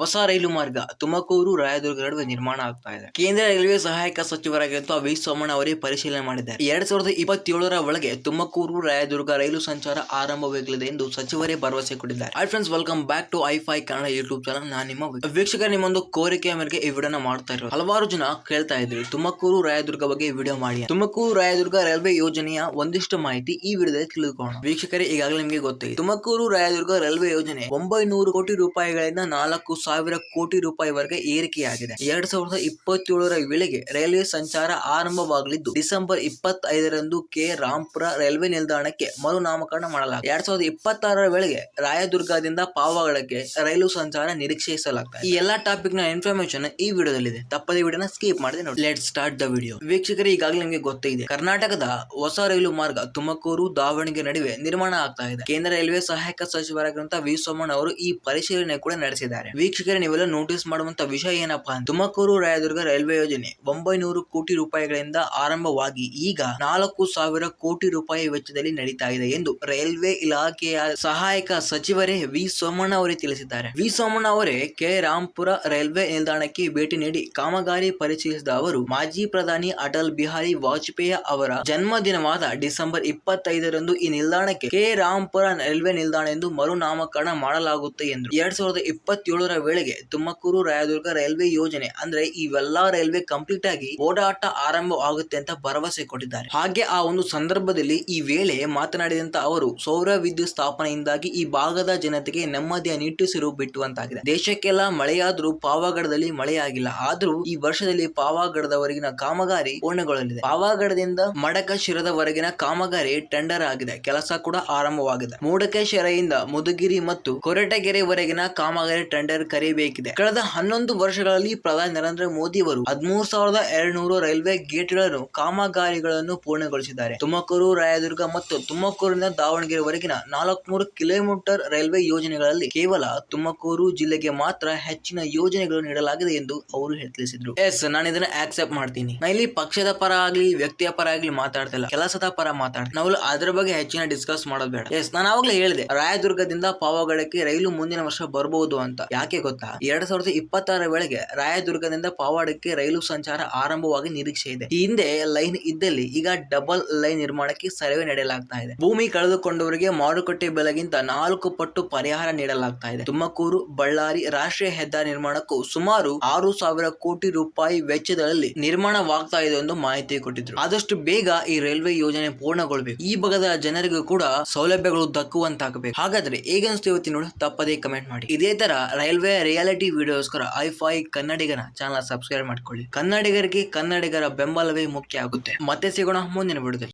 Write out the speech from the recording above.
ಹೊಸ ರೈಲು ಮಾರ್ಗ ತುಮಕೂರು ರಾಯದುರ್ಗ ನಡುವೆ ನಿರ್ಮಾಣ ಆಗ್ತಾ ಇದೆ. ಕೇಂದ್ರ ರೈಲ್ವೆ ಸಹಾಯಕ ಸಚಿವರಾಗಿರುವ ವಿ ಸೋಮಣ್ಣ ಅವರೇ ಪರಿಶೀಲನೆ ಮಾಡಿದ್ದಾರೆ. ಎರಡ್ ಸಾವಿರದ ಇಪ್ಪತ್ತೇಳರ ಒಳಗೆ ತುಮಕೂರು ರಾಯದುರ್ಗ ರೈಲು ಸಂಚಾರ ಆರಂಭವಾಗಲಿದೆ ಎಂದು ಸಚಿವರೇ ಭರವಸೆ ಕೊಟ್ಟಿದ್ದಾರೆ. Hi friends welcome back to I fi Kannada YouTube channel ನಾನು ನಿಮ್ಮ ವೀಕ್ಷಕ ವೀಕ್ಷಕರ, ನಿಮ್ಮೊಂದು ಕೋರಿಕೆಯ ಮೇರೆಗೆ ಈ ವಿಡಿಯೋ ಮಾಡ್ತಾ ಇರೋದು. ಹಲವಾರು ಜನ ಕೇಳ್ತಾ ಇದ್ರು, ತುಮಕೂರು ರಾಯದುರ್ಗ ಬಗ್ಗೆ ವಿಡಿಯೋ ಮಾಡಿ ತುಮಕೂರು ರಾಯದುರ್ಗ ರೈಲ್ವೆ ಯೋಜನೆಯ ಒಂದಿಷ್ಟು ಮಾಹಿತಿ ಈ ವಿಡಿಯೋದಲ್ಲಿ ತಿಳಿದುಕೊಳ್ಳೋಣ. ವೀಕ್ಷಕರೇ, ಈಗಾಗಲೇ ನಿಮಗೆ ಗೊತ್ತಿದೆ ತುಮಕೂರು ರಾಯದುರ್ಗ ರೈಲ್ವೆ ಯೋಜನೆ ಒಂಬೈನೂರು ಕೋಟಿ ರೂಪಾಯಿಗಳಿಂದ ನಾಲ್ಕು ಸಾವಿರ ಕೋಟಿ ರೂಪಾಯಿವರೆಗೆ ಏರಿಕೆಯಾಗಿದೆ. ಎರಡ್ ಸಾವಿರದ ಇಪ್ಪತ್ತೇಳರ ವೇಳೆಗೆ ರೈಲ್ವೆ ಸಂಚಾರ ಆರಂಭವಾಗಲಿದ್ದು, ಡಿಸೆಂಬರ್ ಇಪ್ಪತ್ತೈದರಂದು ಕೆ. ರಾಂಪುರ ರೈಲ್ವೆ ನಿಲ್ದಾಣಕ್ಕೆ ಮರುನಾಮಕರಣ ಮಾಡಲಾಗಿದೆ. ಎರಡ್ ಸಾವಿರದ ಇಪ್ಪತ್ತಾರರ ವೇಳೆಗೆ ರಾಯದುರ್ಗದಿಂದ ಪಾವಗಡಕ್ಕೆ ರೈಲು ಸಂಚಾರ ನಿರೀಕ್ಷಿಸಲಾಗ್ತದೆ ಈ ಎಲ್ಲಾ ಟಾಪಿಕ್ನ ಇನ್ಫಾರ್ಮೇಶನ್ ಈ ವಿಡಿಯೋದಲ್ಲಿದೆ. ತಪ್ಪದೇ ವಿಡಿಯೋನ ಸ್ಕಿಪ್ ಮಾಡಿದೆ ನೋಡಿ. ಲೆಟ್ ಸ್ಟಾರ್ಟ್ ದ ವಿಡಿಯೋ ವೀಕ್ಷಕರು, ಈಗಾಗಲೇ ನಿಮಗೆ ಗೊತ್ತಿದೆ. ಕರ್ನಾಟಕದ ಹೊಸ ರೈಲು ಮಾರ್ಗ ತುಮಕೂರು ದಾವಣಗೆರೆ ನಡುವೆ ನಿರ್ಮಾಣ ಆಗ್ತಾ ಇದೆ. ಕೇಂದ್ರ ರೈಲ್ವೆ ಸಹಾಯಕ ಸಚಿವರಾಗಿರುವಂತಹ ವಿ. ಸೋಮಣ್ಣ ಅವರು ಈ ಪರಿಶೀಲನೆ ಕೂಡ ನಡೆಸಿದ್ದಾರೆ. ವೀಕ್ಷಕರೇ, ನೀವೆಲ್ಲ ನೋಟಿಸ್ ಮಾಡುವಂತ ವಿಷಯ ಏನಪ್ಪಾ ತುಮಕೂರು ರಾಯದುರ್ಗ ರೈಲ್ವೆ ಯೋಜನೆ ಒಂಬೈನೂರು ಕೋಟಿ ರೂಪಾಯಿಗಳಿಂದ ಆರಂಭವಾಗಿ ಈಗ ನಾಲ್ಕು ಸಾವಿರ ಕೋಟಿ ರೂಪಾಯಿ ವೆಚ್ಚದಲ್ಲಿ ನಡೀತಾ ಇದೆ ಎಂದು ರೈಲ್ವೆ ಇಲಾಖೆಯ ಸಹಾಯಕ ಸಚಿವರೇ ವಿ ಸೋಮಣ್ಣ ಅವರೇ ತಿಳಿಸಿದ್ದಾರೆ. ವಿ ಸೋಮಣ್ಣ ಅವರೇ ಕೆ ರಾಂಪುರ ರೈಲ್ವೆ ನಿಲ್ದಾಣಕ್ಕೆ ಭೇಟಿ ನೀಡಿ ಕಾಮಗಾರಿ ಪರಿಶೀಲಿಸಿದ ಅವರು, ಮಾಜಿ ಪ್ರಧಾನಿ ಅಟಲ್ ಬಿಹಾರಿ ವಾಜಪೇಯಿ ಅವರ ಜನ್ಮದಿನವಾದ ಡಿಸೆಂಬರ್ ಇಪ್ಪತ್ತೈದರಂದು ಈ ನಿಲ್ದಾಣಕ್ಕೆ ಕೆ ರಾಂಪುರ ರೈಲ್ವೆ ನಿಲ್ದಾಣ ಎಂದು ಮರುನಾಮಕರಣ ಮಾಡಲಾಗುತ್ತೆ ಎಂದು ಎರಡ್ ಸಾವಿರದ ಇಪ್ಪತ್ತೇಳರ ವೇಳೆಗೆ ತುಮಕೂರು ರಾಯದುರ್ಗ ರೈಲ್ವೆ ಯೋಜನೆ ಅಂದ್ರೆ ಇವೆಲ್ಲಾ ರೈಲ್ವೆ ಕಂಪ್ಲೀಟ್ ಆಗಿ ಓಡಾಟ ಆರಂಭವಾಗುತ್ತೆ ಅಂತ ಭರವಸೆ ಕೊಟ್ಟಿದ್ದಾರೆ. ಹಾಗೆ ಆ ಒಂದು ಸಂದರ್ಭದಲ್ಲಿ ಈ ವೇಳೆ ಮಾತನಾಡಿದಂತ ಅವರು, ಸೌರ ವಿದ್ಯುತ್ ಸ್ಥಾಪನೆಯಿಂದಾಗಿ ಈ ಭಾಗದ ಜನತೆಗೆ ನೆಮ್ಮದಿಯ ನಿಟ್ಟುಸಿರು ಬಿಟ್ಟುವಂತಾಗಿದೆ. ದೇಶಕ್ಕೆಲ್ಲ ಮಳೆಯಾದ್ರೂ ಪಾವಗಡದಲ್ಲಿ ಮಳೆಯಾಗಿಲ್ಲ. ಆದ್ರೂ ಈ ವರ್ಷದಲ್ಲಿ ಪಾವಗಡದವರೆಗಿನ ಕಾಮಗಾರಿ ಪೂರ್ಣಗೊಳ್ಳಲಿದೆ. ಪಾವಗಡದಿಂದ ಮಡಕಶಿರದವರೆಗಿನ ಕಾಮಗಾರಿ ಟೆಂಡರ್ ಆಗಿದೆ. ಕೆಲಸ ಕೂಡ ಆರಂಭವಾಗಿದೆ. ಮೂಡಕಶಿರೆಯಿಂದ ಮುದುಗಿರಿ ಮತ್ತು ಕೊರಟಗೆರೆವರೆಗಿನ ಕಾಮಗಾರಿ ಟೆಂಡರ್ ಕರೆಯಬೇಕಿದೆ. ಕಳೆದ ಹನ್ನೊಂದು ವರ್ಷಗಳಲ್ಲಿ ಪ್ರಧಾನಿ ನರೇಂದ್ರ ಮೋದಿ ಅವರು ಹದಿಮೂರು ಸಾವಿರದ ಎರಡ್ನೂರು ರೈಲ್ವೆ ಗೇಟ್ಗಳನ್ನು, ಕಾಮಗಾರಿಗಳನ್ನು ಪೂರ್ಣಗೊಳಿಸಿದ್ದಾರೆ. ತುಮಕೂರು, ರಾಯದುರ್ಗ ಮತ್ತು ತುಮಕೂರಿನ ದಾವಣಗೆರೆವರೆಗಿನ ನಾಲ್ಕುನೂರು ಕಿಲೋಮೀಟರ್ ರೈಲ್ವೆ ಯೋಜನೆಗಳಲ್ಲಿ ಕೇವಲ ತುಮಕೂರು ಜಿಲ್ಲೆಗೆ ಮಾತ್ರ ಹೆಚ್ಚಿನ ಯೋಜನೆಗಳು ನೀಡಲಾಗಿದೆ ಎಂದು ಅವರು ತಿಳಿಸಿದ್ರು. ಎಸ್ ನಾನು ಇದನ್ನ ಆಕ್ಸೆಪ್ಟ್ ಮಾಡ್ತೀನಿ. ನಾ ಇಲ್ಲಿ ಪಕ್ಷದ ಪರ ಆಗ್ಲಿ, ವ್ಯಕ್ತಿಯ ಪರ ಆಗ್ಲಿ ಮಾತಾಡ್ತಿಲ್ಲ. ಕೆಲಸದ ಪರ ಮಾತಾಡ್ತೀನಿ. ನಾವು ಅದರ ಬಗ್ಗೆ ಹೆಚ್ಚಿನ ಡಿಸ್ಕಸ್ ಮಾಡೋದು ಬೇಡ. ಎಸ್, ನಾನು ಆವಾಗಲೇ ಹೇಳಿದೆ, ರಾಯದುರ್ಗದಿಂದ ಪಾವಗಡಕ್ಕೆ ರೈಲು ಮುಂದಿನ ವರ್ಷ ಬರಬಹುದು ಅಂತ. ಯಾಕೆ ಗೊತ್ತಾ? ಎರಡ್ ಸಾವಿರದ ಇಪ್ಪತ್ತಾರ ವೇಳೆಗೆ ರಾಯದುರ್ಗದಿಂದ ಪಾವಾಡಕ್ಕೆ ರೈಲು ಸಂಚಾರ ಆರಂಭವಾಗಿ ನಿರೀಕ್ಷೆ ಇದೆ. ಈ ಹಿಂದೆ ಲೈನ್ ಇದ್ದಲ್ಲಿ ಈಗ ಡಬಲ್ ಲೈನ್ ನಿರ್ಮಾಣಕ್ಕೆ ಸರ್ವೆ ನಡೆಯಲಾಗ್ತಾ ಇದೆ. ಭೂಮಿ ಕಳೆದುಕೊಂಡವರಿಗೆ ಮಾರುಕಟ್ಟೆ ಬೆಲೆಗಿಂತ ನಾಲ್ಕು ಪಟ್ಟು ಪರಿಹಾರ ನೀಡಲಾಗ್ತಾ ಇದೆ. ತುಮಕೂರು, ಬಳ್ಳಾರಿ ರಾಷ್ಟ್ರೀಯ ಹೆದ್ದಾರಿ ನಿರ್ಮಾಣಕ್ಕೂ ಸುಮಾರು ಆರು ಸಾವಿರ ಕೋಟಿ ರೂಪಾಯಿ ವೆಚ್ಚದಲ್ಲಿ ನಿರ್ಮಾಣವಾಗ್ತಾ ಇದೆ ಎಂದು ಮಾಹಿತಿ ಕೊಟ್ಟಿದ್ರು. ಆದಷ್ಟು ಬೇಗ ಈ ರೈಲ್ವೆ ಯೋಜನೆ ಪೂರ್ಣಗೊಳ್ಳಬೇಕು ಈ ಭಾಗದ ಜನರಿಗೂ ಕೂಡ ಸೌಲಭ್ಯಗಳು ದಕ್ಕುವಂತಾಗಬೇಕು. ಹಾಗಾದ್ರೆ ಹೇಗನ್ಸ್ತು ಇವತ್ತಿನ ನೋಡಿ ತಪ್ಪದೇ ಕಮೆಂಟ್ ಮಾಡಿ. ಇದೇ ತರ ರೈಲ್ವೆ ರಿಯಾಲಿಟಿ ವಿಡಿಯೋಸ್ಕರ ಐ ಫೈ ಕನ್ನಡಿಗನ ಚಾನಲ್ ಸಬ್ಸ್ಕ್ರೈಬ್ ಮಾಡ್ಕೊಳ್ಳಿ. ಕನ್ನಡಿಗರಿಗೆ ಕನ್ನಡಿಗರ ಬೆಂಬಲವೇ ಮುಖ್ಯ ಆಗುತ್ತೆ. ಮತ್ತೆ ಸಿಗೋಣ ಮುಂದಿನ ವಿಡಿಯೋದಲ್ಲಿ